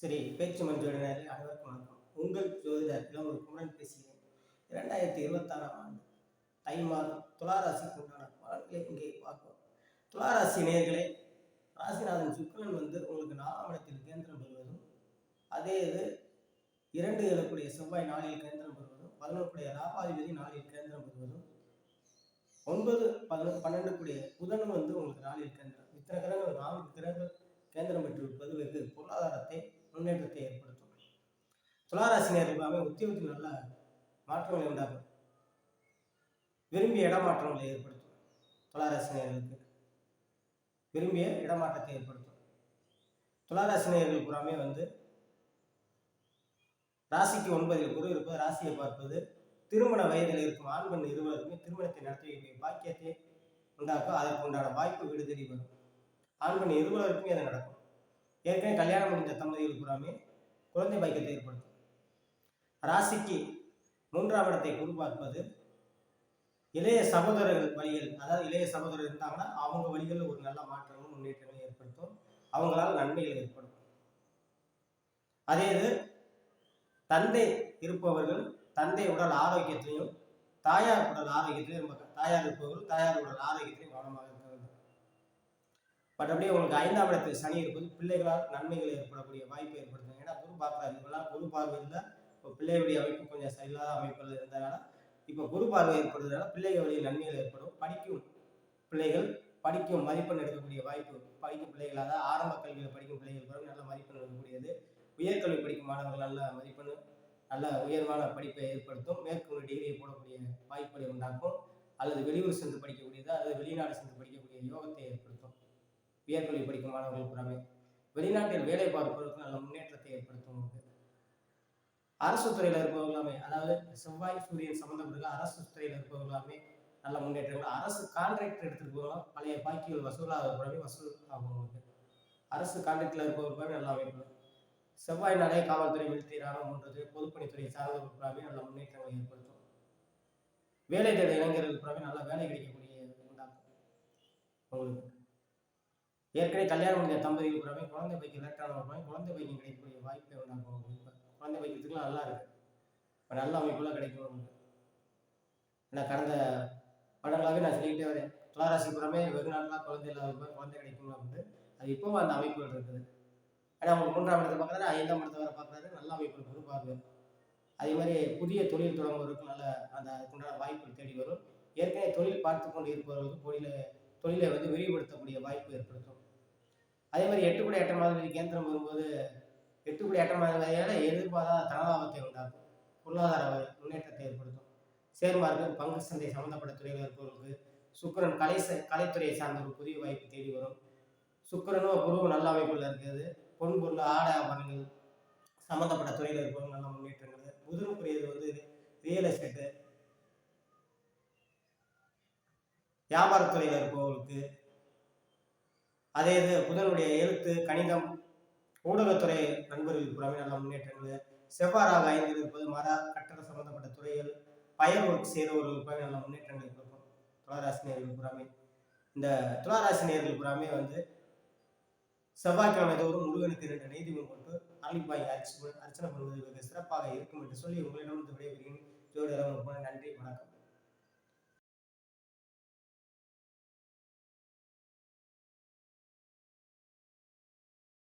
சரி பேச்சு மஞ்சோட அனைவருக்கும் வணக்கம். உங்கள் ஜோதிடத்தில் ஒரு குமரன் பேசுகிறேன். இரண்டாயிரத்தி இருபத்தாறாம் ஆண்டு தை மாதம் துளாராசிக்கு உண்டான பலன்களை இங்கே பார்ப்போம். துளாராசி நேர்களே ராசிநாதன் சுக்கிரன் வந்து உங்களுக்கு நாலாம் இடத்தில் கேந்திரம் பெறுவதும் அதே இது இரண்டு எழுக்கூடிய செவ்வாய் நாளில் கேந்திரம் பெறுவதும் பதினொன்றுடைய லாபாதிபதி நாளில் கேந்திரம் பெறுவதும் ஒன்பது பதினொன்று பன்னெண்டு கூடிய புதனும் வந்து உங்களுக்கு நாளில் கேந்திரம். இத்தனை கிரகங்கள் நான்கு கிரகங்கள் கேந்திரம் பெற்றிருப்பது வெகு பொருளாதாரத்தை முன்னேற்றத்தை ஏற்படுத்தும் துளாராசினியர்களாகவே உத்தியோகத்தில் நல்ல மாற்றங்களை உண்டாகும் விரும்பிய இடமாற்றங்களை ஏற்படுத்தும். துளாராசினியர்களுக்கு விரும்பிய இடமாற்றத்தை ஏற்படுத்தும். துளாராசினியர்கள் புறாமே வந்து ராசிக்கு ஒன்பதில் குரு இருப்பது ராசியை பார்ப்பது திருமண வயதில் இருக்கும் ஆண் பெண் இருவருக்குமே திருமணத்தை நடத்தக்கூடிய பாக்கியத்தை உண்டாக்கும். அதற்கு உண்டான வாய்ப்பு வீடு தேடி வரும். ஆண் பெண் இருவருக்குமே அது நடக்கும். ஏற்கனவே கல்யாணம் முடிந்த தம்பதிகள் புறாமே குழந்தை பாக்கியத்தை ஏற்படுத்தும். ராசிக்கு மூன்றாம் இடத்தை குரு பார்ப்பது இளைய சகோதரர்கள் வழிகள். அதாவது இளைய சகோதரர் இருந்தாங்கன்னா அவங்க வழிகளில் ஒரு நல்ல மாற்றமும் முன்னேற்றமும் ஏற்படுத்தும். அவங்களால் நன்மைகள் ஏற்படும். அதே இது தந்தை இருப்பவர்கள் தந்தை உடல் ஆரோக்கியத்திலையும் தாயார் உடல் ஆரோக்கியத்திலையும் ரொம்ப தாயார் இருப்பவர்கள் தாயார் உடல் ஆரோக்கியத்திலையும் கவனமாக இருக்க வேண்டும். மற்றபடி உங்களுக்கு ஐந்தாம் இடத்தில் சனி இருப்பது பிள்ளைகளால் நன்மைகள் ஏற்படக்கூடிய வாய்ப்பு ஏற்படுத்தும். ஏன்னா குரு பார்க்குறாரு. இவங்களால் குரு பார்வை இல்லை இப்போ பிள்ளைகளுடைய அமைப்பு கொஞ்சம் சரியில்லாத அமைப்பில் இருந்ததுனால இப்போ குரு பார்வை ஏற்படுறதுனால பிள்ளைகள் வழியில் நன்மைகள் ஏற்படும். படிக்கும் பிள்ளைகள் படிக்கும் மதிப்பெண் எடுக்கக்கூடிய வாய்ப்பு படிக்கும் பிள்ளைகள் அதாவது ஆரம்ப கல்வியில் படிக்கும் பிள்ளைகள் பிறகு நல்ல மதிப்பெண் எடுக்கக்கூடியது. உயர்கல்வி படிக்கும் மாணவர்கள் நல்ல மதிப்பெண் நல்ல உயர்வான படிப்பை ஏற்படுத்தும். மேற்கொண்டு டிகிரியை போடக்கூடிய வாய்ப்புகளை உண்டாக்கும். அல்லது வெளியூர் சென்று படிக்கக்கூடியது அல்லது வெளிநாடு சென்று படிக்கக்கூடிய யோகத்தை ஏற்படுத்தும். உயர்கல்வி படிக்கும் மாணவர்கள் புறமே. வெளிநாட்டில் வேலை பார்ப்பவர்களுக்கு நல்ல முன்னேற்றத்தை ஏற்படுத்தும் அரசு துறையில் இருப்பவர்களாமே அதாவது செவ்வாய் சூரியன் சம்மந்தப்பட்ட அரசு துறையில் இருப்பவர்களாமே நல்ல முன்னேற்றங்கள் அரசு கான்ட்ராக்ட் எடுத்துட்டு பழைய பாக்கிகள் வசூலாக கூடவே வசூல் ஆகும் அரசு கான்ட்ராக்டில் இருப்பவர்களுமே நல்ல அமைப்பு. செவ்வாய் நாளே காவல்துறை மிலிட்டரி ராணுவம் போன்றது பொதுப்பணித்துறை சார்ந்தவர்களுக்காகவே நல்ல முன்னேற்றங்களை ஏற்படுத்தும். வேலை தேட இளைஞர்களுக்காகவே நல்ல வேலை கிடைக்கக்கூடிய உண்டாகும் உங்களுக்கு. ஏற்கனவே கல்யாணம் முடிஞ்ச தம்பதிகளுக்காகவே குழந்தை பைக்கு லேட்டானவர்களாக குழந்தை பைக்கு கிடைக்கக்கூடிய வாய்ப்பை உண்டாகும் உங்களுக்கு. நல்லா இருக்கு இப்போ நல்ல அமைப்புலாம் கிடைக்கும். நான் கடந்த படங்களாகவே நான் சொல்லிக்கிட்டே வரேன். துளாராசி புறமே வெகு நாளாக குழந்தை இல்லாத குழந்தை கிடைக்கும் அப்படின்ட்டு அது இப்போவும் அந்த அமைப்புகள் இருக்குது. ஏன்னா அவங்க மூன்றாம் இடத்தை பார்க்குறாரு ஐந்தாம் இடத்தை வர பார்க்குறாரு. நல்ல அமைப்பு குரு அதே மாதிரி புதிய தொழில் தொடங்குவதற்கு நல்ல அந்த அதுக்குண்டான வாய்ப்புகள் தேடி வரும். ஏற்கனவே தொழில் பார்த்து கொண்டு இருப்பவர்களுக்கு தொழிலை தொழிலை வந்து விரிவுபடுத்தக்கூடிய வாய்ப்பு ஏற்படுத்தும். அதே மாதிரி எட்டுக்குடி எட்டு மாதிரி கேந்திரம் வரும்போது எட்டுக்குடி எட்ட எதிர்பாராத தனலாபத்தை உண்டாக்கும். பொருளாதார முன்னேற்றத்தை ஏற்படுத்தும். சேர் மார்க்கம் பங்கு சந்தை சம்பந்தப்பட்ட துறையில் இருப்பவர்களுக்கு சுக்கரன் கலை கலைத்துறையை சார்ந்த ஒரு புதிய வாய்ப்பு தேடி வரும். சுக்கரனும் குருவும் நல்ல அமைப்பில் இருக்கிறது. பொன் பொருள் ஆடை ஆபரணங்கள் சம்மந்தப்பட்ட துறையில் இருப்பவங்க நல்ல முன்னேற்றங்கள். முதலுக்குரியது வந்து ரியல் எஸ்டேட்டு வியாபாரத்துறையில் இருப்பவர்களுக்கு அதே இது புதனுடைய எழுத்து கணிதம் ஊடகத்துறை நண்பர்கள் புறமே நல்ல முன்னேற்றங்கள். செவ்வாறாக ஐந்து இருப்பது மர கட்டட சம்பந்தப்பட்ட துறைகள் பயர் ஒர்க் செய்கிறவர்களுக்கு புறமே நல்ல முன்னேற்றங்களை கொடுக்கும் துளாராசினியர்கள் புறாமே. இந்த துளாராசினியர்கள் புறாமே வந்து செவ்வாய்க்கிழமை தோறும் முருகனுக்கு இரண்டு நெய்தீபம் கொண்டு அரளிப்பாய் அர்ச்சனை அர்ச்சனை பண்ணுவது சிறப்பாக இருக்கும் என்று சொல்லி உங்களிடம் விடைபெறுகிறேன். ஜோதிடம் நன்றி வணக்கம்.